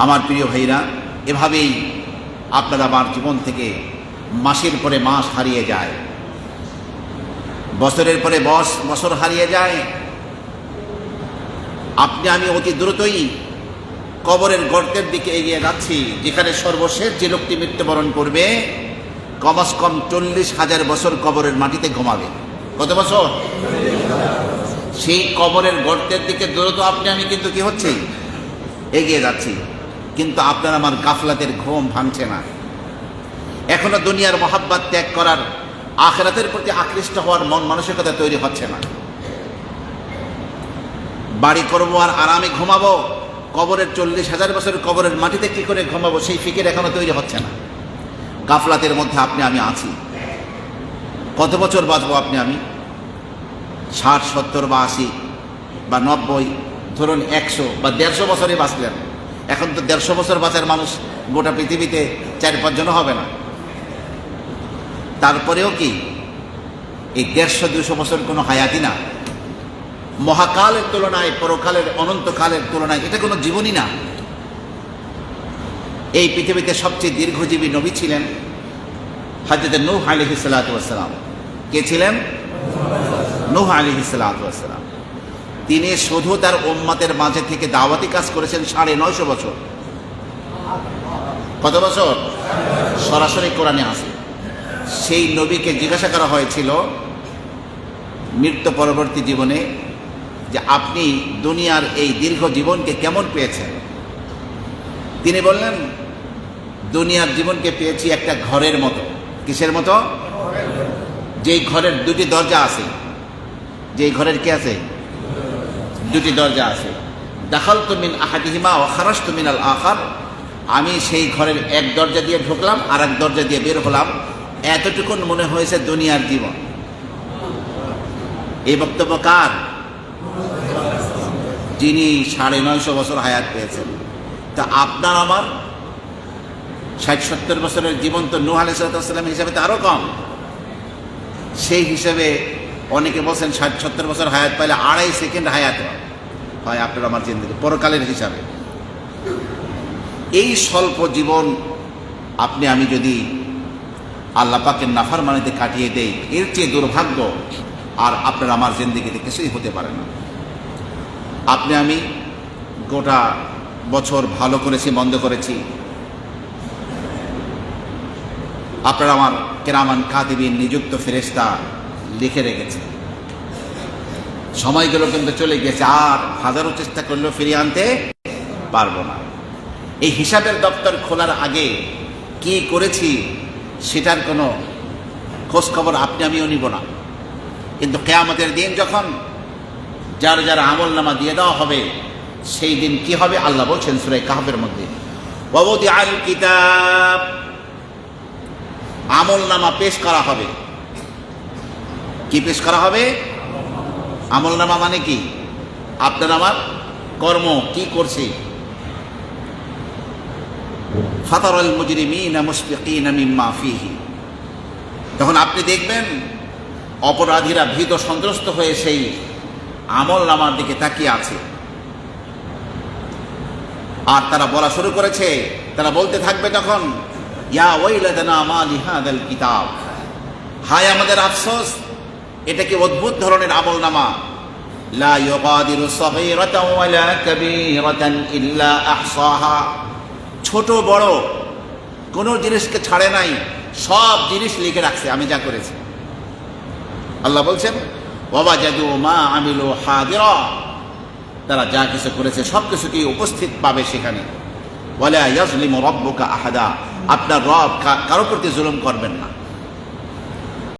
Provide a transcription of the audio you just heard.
আমার প্রিয় ভাইরা, এভাবেই আপনার আমার জীবন থেকে মাসের পরে মাস হারিয়ে যায়। বছরের পরে বস, বছর হারিয়ে যায়। আপনি, আমি অতি দ্রুতই কবরের গর্তের দিকে এগিয়ে যাচ্ছি, যেখানে সর্বশেষ যে লোকটি মৃত্যুবরণ করবে, কমাস কম চল্লিশ হাজার বছর কবরের মাটিতে ঘুমাবে। কত বছর? সেই কবরের গর্তের দিকে দ্রুত আপনি, আমি কিন্তু কি হচ্ছে? এগিয়ে যাচ্ছি। কিন্তু আপনার আমার গাফলাতের ঘুম ভাঙছে না। এখনও দুনিয়ার মহাব্বাত ত্যাগ করার আখরাতের প্রতি আকৃষ্ট হওয়ার মন মানসিকতা তৈরি হচ্ছে না। বাড়ি করব আর আরামে ঘুমাবো, কবরের চল্লিশ হাজার বছরের কবরের মাটিতে কি করে ঘুমাবো সেই ফিকির এখনও তৈরি হচ্ছে না। গাফলাতের মধ্যে আপনি আমি আছি। কত বছর বাঁচবো আপনি আমি? ষাট, সত্তর বা আশি বা নব্বই, ধরুন একশো বা দেড়শো বছরে বাঁচলেন। এখন তো দেড়শো বছর বাঁচার মানুষ গোটা পৃথিবীতে চার পাঁচজনও হবে না। তারপরেও কি? এই দেড়শো দুশো বছর কোনো হায়াতি না। মহাকালের তুলনায়, পরকালের, অনন্তকালের তুলনায় এটা কোনো জীবনই না। এই পৃথিবীতে সবচেয়ে দীর্ঘজীবী নবী ছিলেন হাজরত নূহ আলিহি সালাতাম কে ছিলেন? নূহ আলিহি সালাতাম তিনি শুধু তার ওম্মাতের মাঝে থেকে দাওয়াতি কাজ করেছেন সাড়ে নয়শো বছর। কত বছর? সরাসরি কোরআনে আসে সেই নবীকে জিজ্ঞাসা করা হয়েছিল মৃত্যু পরবর্তী জীবনে যে আপনি দুনিয়ার এই দীর্ঘ জীবনকে কেমন পেয়েছেন? তিনি বললেন, দুনিয়ার জীবনকে পেয়েছি একটা ঘরের মতো। কিসের মতো? যেই ঘরের দুটি দরজা আছে। যেই ঘরের কি আছে? দুটি দরজা আছে। দাখাল তুমিন আহাদিহিমা ও খারাস তুমিন আল আখার। আমি সেই ঘরের এক দরজা দিয়ে ঢুকলাম আর এক দরজা দিয়ে বের হলাম। এতটুকুন মনে হয়েছে দুনিয়ার জীবন। এই বক্তব্য কার? যিনি সাড়ে নয়শো বছর হায়াত পেয়েছেন। তা আপনার আমার? ষাট সত্তর বছরের জীবন তো নূহ আলাইসালাম হিসাবে তো আরও কম। সেই হিসেবে অনেকে বলছেন ষাট সত্তর বছর হায়াত পাইলে আড়াই সেকেন্ড হায়াত হয়। আপনার আমার জিন্দগি পরকালের হিসাবে। এই স্বল্প জীবন আপনি, আমি যদি আল্লাহ পাকের নাফার মানিতে কাটিয়ে দেই, এর চেয়ে দুর্ভাগ্য আর আপনার আমার জিন্দগিতে কিছুই হতে পারে না। আপনি, আমি গোটা বছর ভালো করেছি, মন্দ করেছি। আপনার আমার কেরামান কাতিবিন, নিযুক্ত ফেরেস্তা লিখে রেখেছে। সময়গুলো কিন্তু চলে গেছে আর হাজারো চেষ্টা করলেও ফিরিয়ে আনতে পারব না। এই হিসাবের দপ্তর খোলার আগে কি করেছি সেটার কোনো খোঁজ খবর আপনি আমিও নিব না। কিন্তু কেয়ামতের দিন যখন যার যার আমল নামা দিয়ে দেওয়া হবে, সেই দিন কি হবে আল্লাহ বলছেন সুরাই কাহাবের মধ্যে অবধি আল কিতাব আমল নামা পেশ করা হবে। কি পেশ করা হবে? আমল নামা মানে কি? আপনার আমার কর্ম কি করছে? ফাতারল তখন আপনি দেখবেন অপরাধীরা ভীত সন্ত্রস্ত হয়ে সেই আমল নামার দিকে তাকিয়ে আছে, আর তারা বলা শুরু করেছে, তারা বলতে থাকবে তখন ইয়া ওয়াইলাদানা মা লিহাদাল কিতাব। হায় আমাদের আফসোস এটা কি অদ্ভুত ধরনের আমল নামা ছোট, বড়, কোনো জিনিসকে ছাড়ে নাই, সব জিনিস লিখে রাখছে, আমি যা করেছি। আল্লাহ বলছেন বাবা জাদু মা আমিলু হাদিরা। তারা যা কিছু করেছে, সব কিছুকেই উপস্থিত পাবে সেখানে। বলে ইয়াজলিমু রব্বুকা আহাদা। আপনার রব কারও প্রতি জুলুম করবেন না।